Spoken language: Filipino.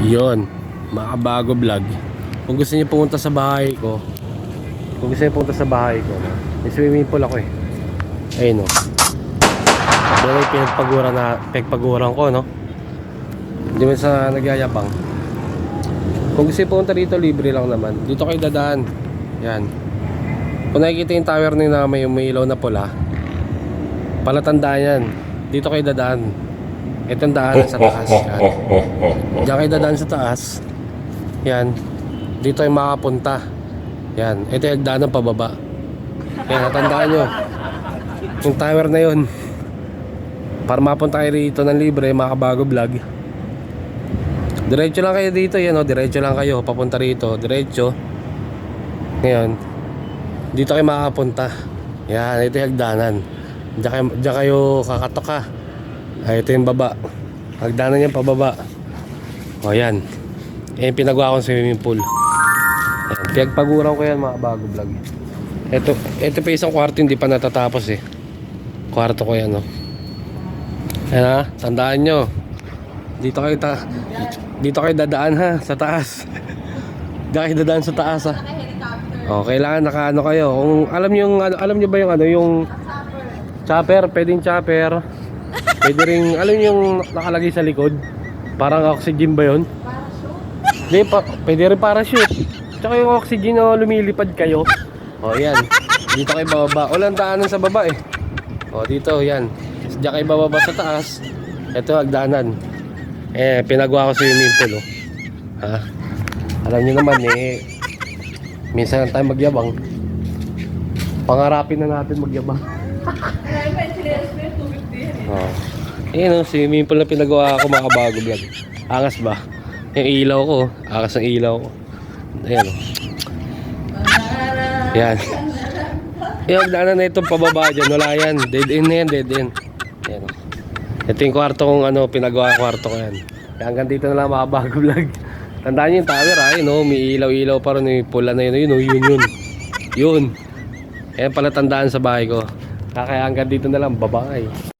Yon, makabago vlog. Kung gusto niyo pumunta sa bahay ko, kung gusto niyo pumunta sa bahay ko, may swimming pool ako eh. Ayun o. Doon ay pinagpaguran na, pinagpaguran ko, no? Hindi man sa nagyayabang. Kung gusto niyo pumunta dito, libre lang naman. Dito kayo dadaan. Yan. Kung nakikita yung tower na may umiilaw na pula, palatandaan yan. Dito kayo dadaan. Itong daan sa taas. Yan. Diyan kayo dadaan sa taas. Yan. Dito ay makapunta. Yan. Ito yung daan ng pababa. Yan, natandaan nyo. Yung tower na yun. Para mapunta kayo rito ng libre, makabago vlog. Diretso lang kayo dito, yan o. Diretso lang kayo. Papunta rito. Diretso. Ngayon. Dito kayo makapunta. Yan, ito yung hagdanan. Diyan kayo, diyan kayo kakatok ha. Ay, ito yung baba. Hagdanan niya pababa. O yan. Yan yung pinagawa kong swimming pool. Yan. Pinagpaguran ko yan mga bago vlog. Ito, ito pa isang kwarto hindi pa natatapos eh. Kwarto ko yan oh. Yan ha, tandaan nyo. Dito kayo ta dito kayo dadaan ha sa taas. Dito kayo dadaan sa taas ha. Oh, kailangan nakaano kayo. Kung alam niyo yung ano, alam niyo ba yung ano yung chopper, pwedeng chopper. Pwede ring alam niyo yung nakalagay sa likod. Parang oxygen ba 'yon? Hindi pa, pwede rin parachute. Tsaka yung oxygen na lumilipad kayo. Oh, yan. Dito kayo bababa. Walang daanan sa baba eh. Oh, dito, yan. Diyan kayo bababa sa taas. Ito, hagdanan. Eh, pinagawa ko sa swimming pool, oh. Ha? Alam niyo naman eh, minsan lang tayo magyabang. Pangarapin na natin magyabang. Oh. Ayun, oh, swimming pool na pinagawa ko mga kabago vlog. Angas ba? Yung ilaw ko, akas ng ilaw ko. Ayan, oh. Yan. Yung hagdanan na itong pababa dyan, wala yan. Dead end na yan, dead end. Yan. oh. Ito yung kwarto kong ano, pinagawa kwarto ko yan. Hanggang dito na lang mga bago vlog. Tandaan nyo yung tower ha, yun oh, may ilaw-ilaw pa rin yung pula na yun, yun oh, yun yun. Yun. Yan pala tandaan sa bahay ko. Kaya hanggang dito na lang, bye-bye.